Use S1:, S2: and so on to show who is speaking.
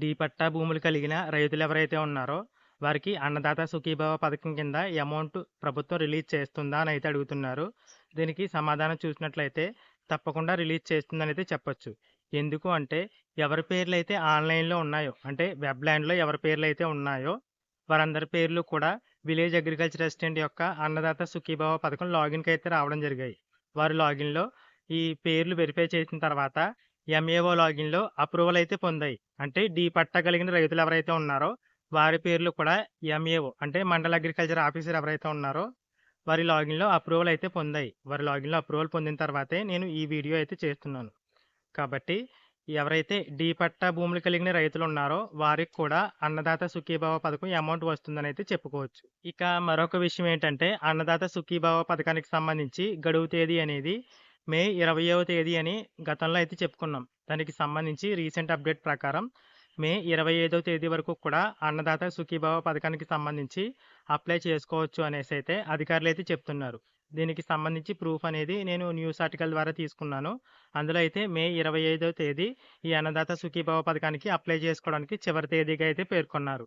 S1: D పట్టా భూములు కలిగిన రైతులు ఎవరైతే ఉన్నారో వారికి అన్నదాత సుఖీభవ పథకం కింద అమౌంట్ ప్రభుత్వం రిలీజ్ చేస్తుందా అని అయితే అడుగుతున్నారు. దీనికి సమాధానం చూసినట్లయితే తప్పకుండా రిలీజ్ చేస్తుందని అయితే చెప్పొచ్చు. ఎందుకు అంటే ఎవరి పేర్లు అయితే ఆన్లైన్లో ఉన్నాయో అంటే వెబ్ ల్యాండ్లో ఎవరి పేర్లు అయితే ఉన్నాయో వారందరి పేర్లు కూడా విలేజ్ అగ్రికల్చర్ అసిస్టెంట్ యొక్క అన్నదాత సుఖీభవ పథకం లాగిన్కి అయితే రావడం జరిగాయి. వారి లాగిన్లో ఈ పేర్లు వెరిఫై చేసిన తర్వాత ఎంఏఓ లాగిన్లో అప్రూవల్ అయితే పొందాయి. అంటే డీ పట్టా కలిగిన రైతులు ఎవరైతే ఉన్నారో వారి పేర్లు కూడా ఎంఏఓ అంటే మండల అగ్రికల్చర్ ఆఫీసర్ ఎవరైతే ఉన్నారో వారి లాగిన్లో అప్రూవల్ అయితే పొందాయి. వారి లాగిన్లో అప్రూవల్ పొందిన తర్వాతే నేను ఈ వీడియో అయితే చేస్తున్నాను. కాబట్టి ఎవరైతే డీ పట్టా భూములు కలిగిన రైతులు ఉన్నారో వారికి కూడా అన్నదాత సుఖీభావ పథకం అమౌంట్ వస్తుందని అయితే చెప్పుకోవచ్చు. ఇక మరొక విషయం ఏంటంటే అన్నదాత సుఖీభావ పథకానికి సంబంధించి గడువు తేదీ అనేది మే ఇరవయవ తేదీ అని గతంలో అయితే చెప్పుకున్నాం. దానికి సంబంధించి రీసెంట్ అప్డేట్ ప్రకారం మే ఇరవై ఐదవ తేదీ వరకు కూడా అన్నదాత సుఖీభావ పథకానికి సంబంధించి అప్లై చేసుకోవచ్చు అనేసి అయితే అధికారులు అయితే చెప్తున్నారు. దీనికి సంబంధించి ప్రూఫ్ అనేది నేను న్యూస్ ఆర్టికల్ ద్వారా తీసుకున్నాను. అందులో అయితే మే ఇరవై ఐదవ తేదీ ఈ అన్నదాత సుఖీభావ పథకానికి అప్లై చేసుకోవడానికి చివరి తేదీగా అయితే పేర్కొన్నారు.